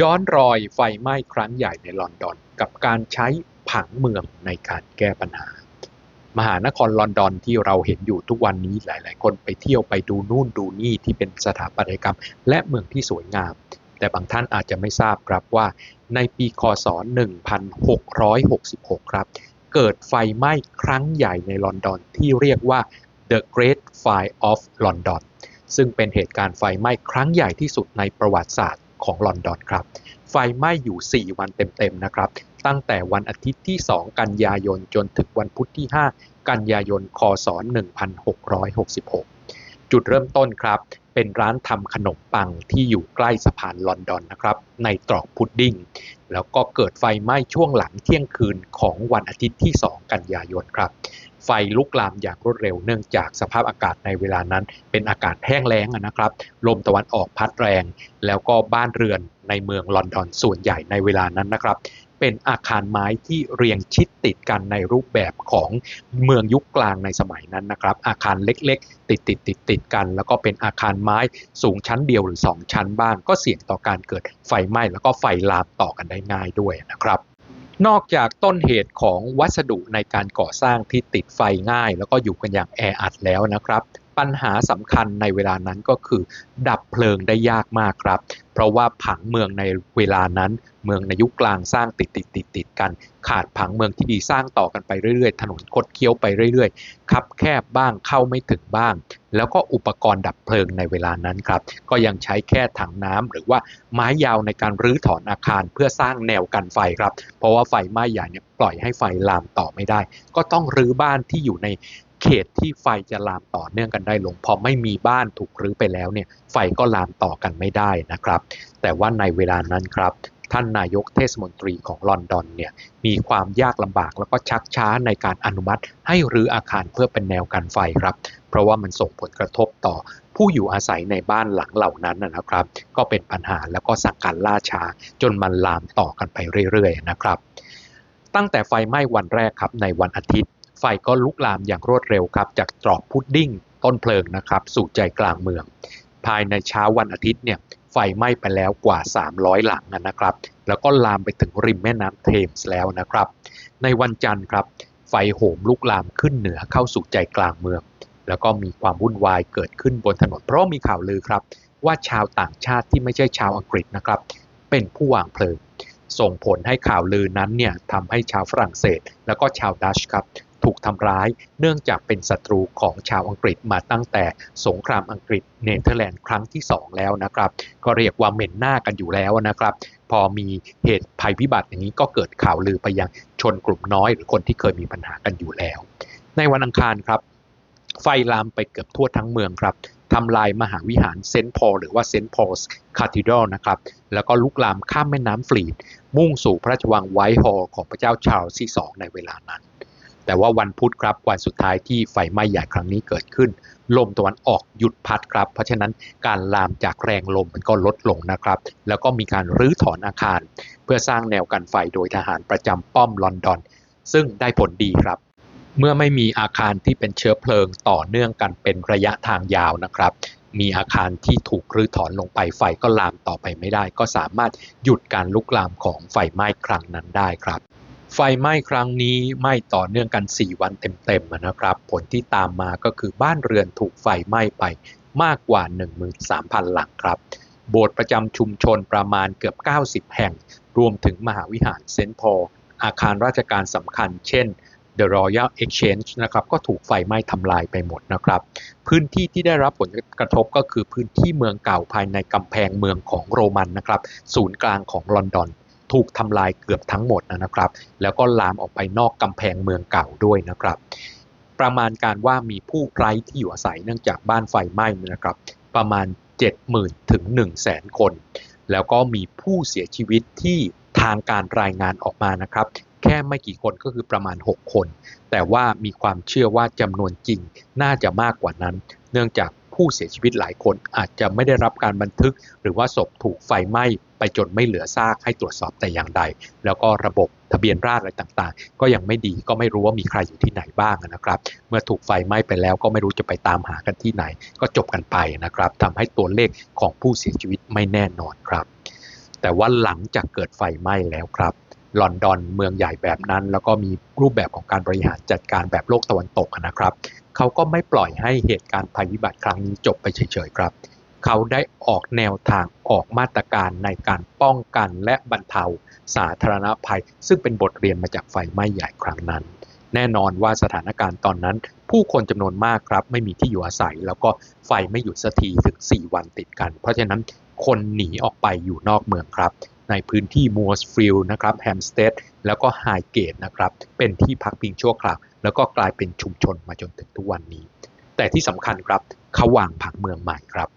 ย้อนรอยไฟไหม้ครั้งใหญ่ในลอนดอน กับการใช้ผังเมืองในการแก้ปัญหา มหานครลอนดอนที่เราเห็นอยู่ทุกวันนี้หลาย ๆ คนไปเที่ยวไปดูนู่นดูนี่ที่เป็นสถาปัตยกรรม และเมืองที่สวยงาม แต่บางท่านอาจจะไม่ทราบครับว่า ในปีคศ 1666 ครับ เกิดไฟไหม้ครั้งใหญ่ในลอนดอนที่เรียกว่า The Great Fire of London ซึ่งเป็นเหตุการณ์ไฟไหม้ครั้งใหญ่ที่สุดในประวัติศาสตร์ ของลอนดอนครับ ไฟไหม้อยู่ 4 วันเต็มๆนะครับ ตั้งแต่วันอาทิตย์ที่ 2 กันยายนจนถึงวันพุธที่ 5 กันยายน คศ 1666 จุดเริ่มต้นครับ เป็นร้านทำขนมปังที่อยู่ใกล้สะพานลอนดอนนะครับ ในตรอกพุดดิ้ง แล้วก็เกิดไฟไหม้ช่วงหลังเที่ยงคืนของวันอาทิตย์ที่ 2 กันยายนครับ ไฟลุกลามอย่างรวดเร็ว เนื่องจากสภาพอากาศในเวลานั้น เป็นอากาศแห้งแล้งนะครับ ลมตะวันออกพัดแรง แล้วก็บ้านเรือนในเมืองลอนดอนส่วนใหญ่ในเวลานั้นนะครับเป็นอาคารไม้ที่เรียงชิดติดกันในรูปแบบของเมืองยุคกลางในสมัยนั้นนะครับ อาคารเล็กๆ ติดติดติดติดกัน แล้วก็เป็นอาคารไม้สูงชั้นเดียวหรือ 2 ชั้นบ้าง ก็เสี่ยงต่อการเกิดไฟไหม้แล้วก็ไฟลามต่อกันได้ง่ายด้วยนะครับ นอกจากต้นเหตุของวัสดุในการก่อสร้างที่ติดไฟง่าย แล้วก็อยู่กันอย่างแออัดแล้วนะครับ ปัญหาสำคัญในเวลานั้นก็คือ ดับเพลิงได้ยากมากครับ เพราะว่าผังเมืองในเวลานั้น เมืองในยุคกลางสร้างติดติดติดติดกัน ขาดผังเมืองที่ดีสร้างต่อกันไปเรื่อยๆ ถนนคดเคี้ยวไปเรื่อยๆคับแคบบ้างเข้าไม่ถึงบ้าง แล้วก็อุปกรณ์ดับเพลิงในเวลานั้นครับ ก็ยังใช้แค่ถังน้ำหรือว่าไม้ยาวในการรื้อถอนอาคารเพื่อสร้างแนวกันไฟครับ เพราะว่าไฟไหม้ใหญ่เนี่ยปล่อยให้ไฟลามต่อไม่ได้ ก็ต้องรื้อบ้านที่อยู่ใน เขตที่ไฟจะลามต่อเนื่องกันได้ลง พอไม่มีบ้านถูกรื้อไปแล้วเนี่ยไฟก็ลามต่อกันไม่ได้นะครับ แต่ว่าในเวลานั้นครับท่านนายกเทศมนตรีของลอนดอนเนี่ยมีความยากลำบากแล้วก็ชักช้าในการอนุมัติ ให้รื้ออาคารเพื่อเป็นแนวกันไฟครับ เพราะว่ามันส่งผลกระทบต่อผู้อยู่อาศัยในบ้านหลังเหล่านั้นนะครับ ก็เป็นปัญหาแล้วก็สั่งการล่าช้า จนมันลามต่อกันไปเรื่อยๆนะครับ ตั้งแต่ไฟไหม้วันแรกครับในวันอาทิตย์ ไฟก็ลุกลามอย่างรวดเร็วครับ จากตรอกพุดดิ้งต้นเพลิงนะครับ สู่ใจกลางเมือง ภายในเช้าวันอาทิตย์เนี่ยไฟไหม้ไปแล้วกว่า 300 หลังนะครับ แล้วก็ลามไปถึงริมแม่น้ำเทมส์แล้วนะครับ ในวันจันทร์ครับ ไฟโหมลุกลามขึ้นเหนือเข้าสู่ใจกลางเมือง แล้วก็มีความวุ่นวายเกิดขึ้นบนถนนเพราะมีข่าวลือครับ ว่าชาวต่างชาติที่ไม่ใช่ชาวอังกฤษนะครับ เป็นผู้วางเพลิง ส่งผลให้ข่าวลือนั้นเนี่ยทำให้ชาวฝรั่งเศส แล้วก็ชาวดัชครับ ถูกทำร้าย เนื่องจากเป็นศัตรูของชาวอังกฤษมาตั้งแต่สงครามอังกฤษเนเธอร์แลนด์ครั้งที่ 2 แล้วนะครับ ก็เรียกว่าเหม็นหน้ากันอยู่แล้วนะครับ พอมีเหตุภัยพิบัติอย่างนี้ก็เกิดข่าวลือไปยังชนกลุ่มน้อยหรือคนที่เคยมีปัญหากันอยู่แล้ว ในวันอังคารครับ ไฟลามไปเกือบทั่วทั้งเมืองครับทำลายมหาวิหารเซนต์พอลหรือว่าเซนต์พอลส์คาทีดรลนะครับ แล้วก็ลุกลามข้ามแม่น้ำฟลีด มุ่งสู่พระราชวังไวท์ฮอลล์ของพระเจ้าชาร์ลส์ที่2ในเวลานั้น แต่ว่าวันพุธครับวันสุดท้ายที่ไฟไหม้ใหญ่ครั้งนี้เกิดขึ้น ลมตะวันออกหยุดพัดครับ เพราะฉะนั้นการลามจากแรงลมมันก็ลดลงนะครับ แล้วก็มีการรื้อถอนอาคาร เพื่อสร้างแนวกันไฟโดยทหารประจำป้อมลอนดอน ซึ่งได้ผลดีครับเมื่อไม่มีอาคารที่เป็นเชื้อเพลิงต่อเนื่องกันเป็นระยะทางยาวนะครับ มีอาคารที่ถูกรื้อถอนลงไปไฟก็ลามต่อไปไม่ได้ ก็สามารถหยุดการลุกลามของไฟไหม้ครั้งนั้นได้ครับ ไฟไหม้ครั้งนี้ไหม้ต่อเนื่องกัน 4 วันเต็มๆนะครับ ผลที่ตามมาก็คือบ้านเรือนถูกไฟไหม้ไปมากกว่า 13,000 หลังครับ โบสถ์ประจำชุมชนประมาณเกือบ 90 แห่ง รวมถึงมหาวิหารเซนต์พอลอาคารราชการสำคัญ เช่น The Royal Exchange นะครับก็ถูกไฟไหม้ทำลายไปหมดนะครับ พื้นที่ที่ได้รับผลกระทบก็คือพื้นที่เมืองเก่าภายในกำแพงเมืองของโรมันนะครับ ศูนย์กลางของลอนดอน ถูกทำลายเกือบทั้งหมดนะครับ แล้วก็ลามออกไปนอกกำแพงเมืองเก่าด้วยนะครับ ประมาณการว่ามีผู้ไร้ที่อยู่อาศัยเนื่องจากบ้านไฟไหม้นะครับ ประมาณ 70,000ถึง100,000 คน แล้วก็มีผู้เสียชีวิตที่ทางการรายงานออกมานะครับ แค่ไม่กี่คนก็คือประมาณ 6 คน แต่ว่ามีความเชื่อว่าจำนวนจริงน่าจะมากกว่านั้น เนื่องจาก ผู้เสียชีวิตหลายคนอาจจะไม่ได้รับการบันทึก หรือว่าศพถูกไฟไหม้ไปจนไม่เหลือซากให้ตรวจสอบแต่อย่างใด แล้วก็ระบบทะเบียนราษฎรอะไรต่างๆ ก็ยังไม่ดีก็ไม่รู้ว่ามีใครอยู่ที่ไหนบ้างนะครับ เมื่อถูกไฟไหม้ไปแล้วก็ไม่รู้จะไปตามหากันที่ไหน ก็จบกันไปนะครับทำให้ตัวเลขของผู้เสียชีวิตไม่แน่นอนครับ แต่ว่าหลังจากเกิดไฟไหม้แล้วครับลอนดอนเมืองใหญ่แบบนั้น แล้วก็มีรูปแบบของการบริหารจัดการแบบโลกตะวันตกนะครับ เขาก็ไม่ปล่อยให้เหตุการณ์ภัยพิบัติครั้งนี้จบไปเฉยๆครับ เขาได้ออกแนวทางออกมาตรการในการป้องกันและบรรเทาสาธารณภัย ซึ่งเป็นบทเรียนมาจากไฟไหม้ใหญ่ครั้งนั้น แน่นอนว่าสถานการณ์ตอนนั้น ผู้คนจำนวนมากครับ ไม่มีที่อยู่อาศัย แล้วก็ไฟไม่หยุดสักทีถึง 4 วันติดกัน เพราะฉะนั้นคนหนีออกไปอยู่นอกเมืองครับในพื้นที่มัวสฟิลด์นะครับแฮมสเตดแล้วก็ไฮเกตนะครับเป็นที่พักพิงชั่วคราว แล้วก็กลายเป็นชุมชนมาจนถึงทุกวันนี้ แต่ที่สำคัญครับเขาวางผังเมืองใหม่ครับ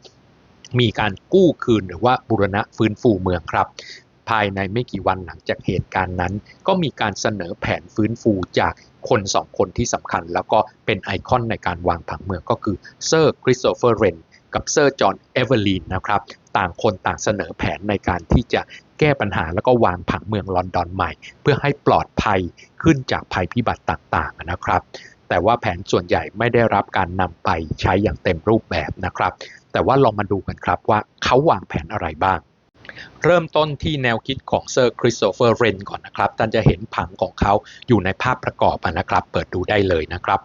มีการกู้คืนหรือว่าบูรณะฟื้นฟูเมืองครับ ภายในไม่กี่วันหลังจากเหตุการณ์นั้น ก็มีการเสนอแผนฟื้นฟูจากคนสองคนที่สำคัญ แล้วก็เป็นไอคอนในการวางผังเมืองก็คือเซอร์คริสโตเฟอร์เรนกับเซอร์จอห์นเอเวอร์ลีนนะครับ ต่างคนต่างเสนอแผนในการที่จะแก้ปัญหาแล้วก็วางผังเมืองลอนดอนใหม่ เพื่อให้ปลอดภัยขึ้นจากภัยพิบัติต่างๆนะครับ แต่ว่าแผนส่วนใหญ่ไม่ได้รับการนำไปใช้อย่างเต็มรูปแบบนะครับ แต่ว่าลองมาดูกันครับว่าเขาวางแผนอะไรบ้างเริ่มต้นที่แนวคิดของเซอร์คริสโตเฟอร์เรนก่อนนะครับ ท่านจะเห็นผังของเขาอยู่ในภาพประกอบนะครับ เปิดดูได้เลยนะครับ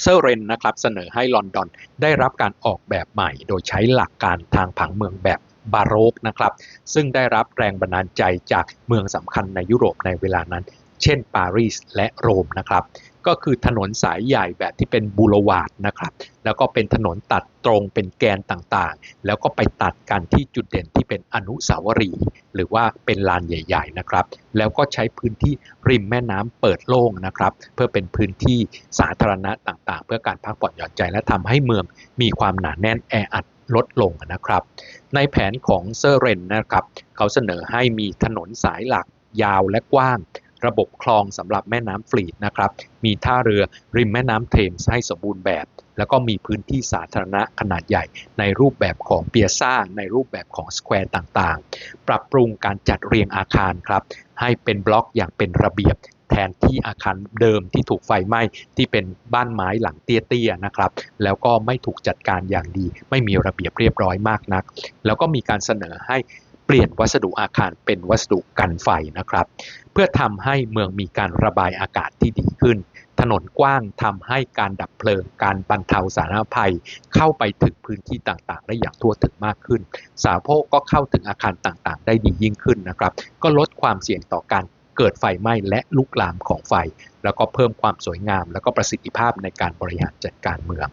เซอร์เรนนะครับเสนอให้ลอนดอนได้รับการออกแบบใหม่ โดยใช้หลักการทางผังเมืองแบบบาโรกนะครับ ซึ่งได้รับแรงบันดาลใจจากเมืองสำคัญในยุโรปในเวลานั้น เช่นปารีสและโรมนะครับ ก็คือถนนสายใหญ่แบบที่เป็นบูรวาดนะครับ แล้วก็เป็นถนนตัดตรงเป็นแกนต่างๆ แล้วก็ไปตัดกันที่จุดเด่นที่เป็นอนุสาวรีย์หรือว่าเป็นลานใหญ่ ๆนะครับ แล้วก็ใช้พื้นที่ริมแม่น้ำเปิดโล่งนะครับ เพื่อเป็นพื้นที่สาธารณะต่างๆ เพื่อการพักผ่อนหย่อนใจและทำให้เมืองมีความหนาแน่นแออัดลดลงนะครับ ในแผนของเซอร์เรนนะครับ เขาเสนอให้มีถนนสายหลักยาวและกว้าง ระบบคลองสำหรับแม่น้ำฟลีดนะครับ มีท่าเรือริมแม่น้ำเทมส์ให้สมบูรณ์แบบ แล้วก็มีพื้นที่สาธารณะขนาดใหญ่ ในรูปแบบของเปียซ่า ในรูปแบบของสแควร์ต่างๆ ปรับปรุงการจัดเรียงอาคารครับ ให้เป็นบล็อกอย่างเป็นระเบียบแทนที่อาคารเดิมที่ถูกไฟไหม้ที่เป็นบ้านไม้หลังเตี้ยๆนะครับ แล้วก็ไม่ถูกจัดการอย่างดี ไม่มีระเบียบเรียบร้อยมากนัก แล้วก็มีการเสนอให้ เปลี่ยนวัสดุอาคารเป็นวัสดุกันไฟนะครับ เพื่อทำให้เมืองมีการระบายอากาศที่ดีขึ้น ถนนกว้างทำให้การดับเพลิง การบรรเทาสาธารณภัย เข้าไปถึงพื้นที่ต่างๆ ได้อย่างทั่วถึงมากขึ้น สาโพกก็เข้าถึงอาคารต่างๆ ได้ดียิ่งขึ้นนะครับ ก็ลดความเสี่ยงต่อการเกิดไฟไหม้และลุกลามของไฟ แล้วก็เพิ่มความสวยงาม แล้วก็ประสิทธิภาพในการบริหารจัดการเมือง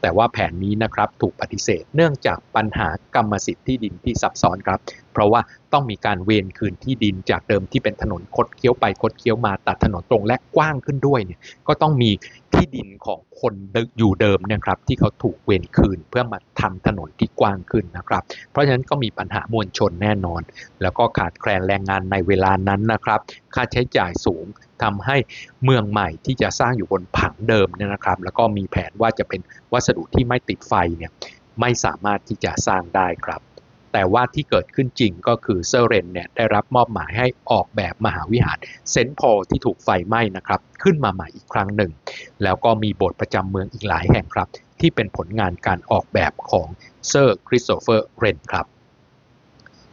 แต่ว่าแผนนี้นะครับถูกปฏิเสธเนื่องจากปัญหากรรมสิทธิ์ที่ดินที่ซับซ้อนครับ เพราะว่าต้องมีการเวนคืนที่ดินจากเดิมที่เป็นถนนคดเคี้ยวไปคดเคี้ยวมาตัดถนนตรงและกว้างขึ้นด้วยเนี่ยก็ต้องมีที่ดินของคนอยู่เดิมนี่ยครับที่เขาถูกเวนคืนเพื่อมาทำถนนที่กว้างขึ้นนะครับ เพราะฉะนั้นก็มีปัญหามวลชนแน่นอน แล้วก็ขาดแคลนแรงงานในเวลานั้นนะครับ ค่าใช้จ่ายสูงทำให้เมืองใหม่ที่จะสร้างอยู่บนผังเดิมเนี่ยนะครับ แล้วก็มีแผนว่าจะเป็นวัสดุที่ไม่ติดไฟเนี่ยไม่สามารถที่จะสร้างได้ครับ แต่ว่าที่เกิดขึ้นจริงก็คือเซอร์เรนเนี่ยได้รับมอบหมายให้ออกแบบมหาวิหารเซนต์พอลที่ถูกไฟไหม้นะครับขึ้นมาใหม่อีกครั้งหนึ่ง แล้วก็มีโบสถ์ประจำเมืองอีกหลายแห่งครับ ที่เป็นผลงานการออกแบบของเซอร์คริสโตเฟอร์เรนครับ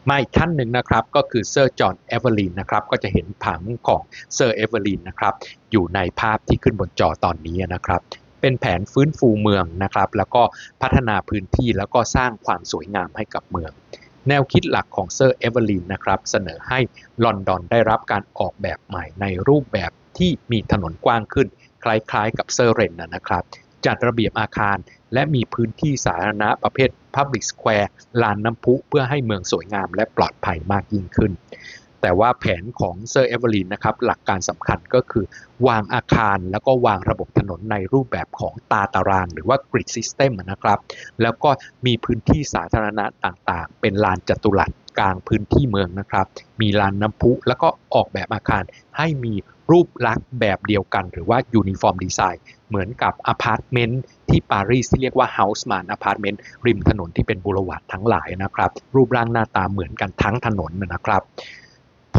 มาอีกท่านหนึ่งนะครับก็คือเซอร์จอห์นเอเวอร์ลีนนะครับก็จะเห็นผังของเซอร์เอเวอร์ลีนนะครับอยู่ในภาพที่ขึ้นบนจอตอนนี้นะครับ เป็นแผนฟื้นฟูเมืองนะครับ แล้วก็พัฒนาพื้นที่แล้วก็สร้างความสวยงามให้กับเมือง แนวคิดหลักของเซอร์เอเวอร์ลีนนะครับเสนอให้ลอนดอนได้รับการออกแบบใหม่ในรูปแบบที่มีถนนกว้างขึ้น คล้ายๆ กับเซอร์เรนนะครับ จัดระเบียบอาคารและมีพื้นที่สาธารณะประเภท Public Square ลานน้ำพุเพื่อให้เมืองสวยงามและปลอดภัยมากยิ่งขึ้น แต่ว่าแผนของเซอร์เอเวอร์ลีนนะครับหลักการสำคัญก็คือวางอาคารแล้วก็วางระบบถนนในรูปแบบของตาตาราง หรือว่า grid system นะครับ แล้วก็มีพื้นที่สาธารณะต่างๆ เป็นลานจัตุรัสกลางพื้นที่เมืองนะครับ มีลานน้ำพุ แล้วก็ออกแบบอาคารให้มีรูปลักษณ์แบบเดียวกัน หรือว่า uniform design เหมือนกับอพาร์ตเมนต์ที่ปารีสที่เรียกว่า Haussmann Apartment ริมถนนที่เป็นบูรวาดทั้งหลายนะครับ รูปร่างหน้าตาเหมือนกันทั้งถนนนะครับ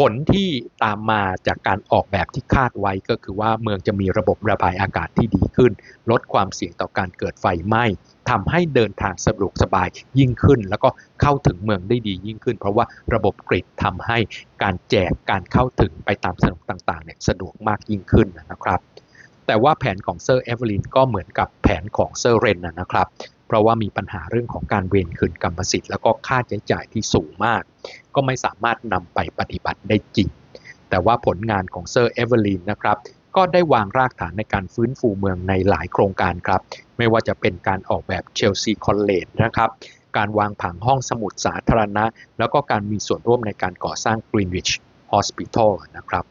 ผลที่ตามมาจากการออกแบบที่คาดไว้ก็คือว่าเมืองจะมีระบบระบายอากาศที่ดีขึ้น ลดความเสี่ยงต่อการเกิดไฟไหม้ทำให้เดินทางสะดวกสบายยิ่งขึ้น แล้วก็เข้าถึงเมืองได้ดียิ่งขึ้น เพราะว่าระบบกริดทำให้การแจกการเข้าถึงไปตามถนนต่างๆเนี่ยสะดวกมากยิ่งขึ้นนะครับ แต่ว่าแผนของเซอร์เอเวลินก็เหมือนกับแผนของเซอร์เรนนะครับเพราะว่ามีปัญหาเรื่องของการเวรคืนกรรมสิทธิ์แล้วก็ค่าใช้จ่ายที่สูงมาก ก็ไม่สามารถนำไปปฏิบัติได้จริง แต่ว่าผลงานของเซอร์เอเวอร์ลีนนะครับก็ได้วางรากฐานในการฟื้นฟูเมืองในหลายโครงการครับ ไม่ว่าจะเป็นการออกแบบเชลซีคอลเลจนะครับ การวางผังห้องสมุดสาธารณะ แล้วก็การมีส่วนร่วมในการก่อสร้าง Greenwich Hospital นะครับ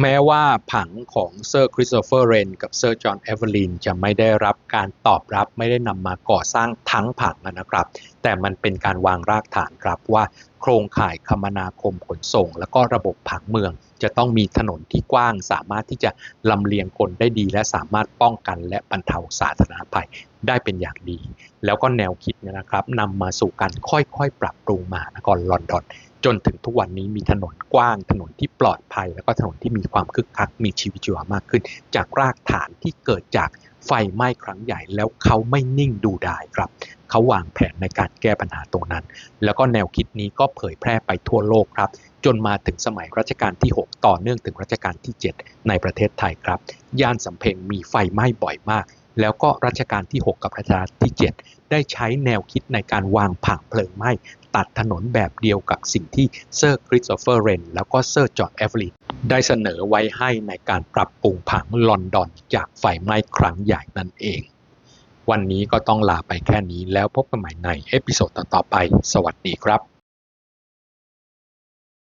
แม้ว่าผังของเซอร์คริสโตเฟอร์เรนกับเซอร์จอห์นเอเวอร์ลินจะไม่ได้รับการตอบรับไม่ได้นำมาก่อสร้างทั้งผังนะครับ แต่มันเป็นการวางรากฐานครับว่าโครงข่ายคมนาคมขนส่ง แล้วก็ระบบผังเมือง จะต้องมีถนนที่กว้าง สามารถที่จะลำเลียงคนได้ดี และสามารถป้องกันและบรรเทาสาธารณภัยได้เป็นอย่างดี แล้วก็แนวคิดนยนะครับนำมาสู่การค่อยๆ ปรับปรุงมหานครลอนดอน จนถึงทุกวันนี้มีถนนกว้าง ถนนที่ปลอดภัย แล้วก็ถนนที่มีความคึกคักมีชีวิตชีวามากขึ้น จากรากฐานที่เกิดจากไฟไหม้ครั้งใหญ่แล้วเขาไม่นิ่งดูดายครับเขาวางแผนในการแก้ปัญหาตรงนั้น แล้วก็แนวคิดนี้ก็เผยแพร่ไปทั่วโลกครับ จนมาถึงสมัยรัชกาลที่ 6 ต่อเนื่องถึงรัชกาลที่ 7 ในประเทศไทยครับ ย่านสำเพ็งมีไฟไหม้บ่อยมาก แล้วก็รัชกาลที่ 6 กับรัชกาลที่ 7 ได้ใช้แนวคิดในการวางผังเพลิงไหม้ ตัดถนนแบบเดียวกับสิ่งที่เซอร์คริสโตเฟอร์เรนแล้วก็เซอร์จอห์นเอเวอร์ลินได้เสนอไว้ให้ในการปรับปรุงผังลอนดอนจากไฟไหม้ครั้งใหญ่นั่นเอง วันนี้ก็ต้องลาไปแค่นี้แล้วพบกันใหม่ในเอพิโซดต่อๆไป สวัสดีครับ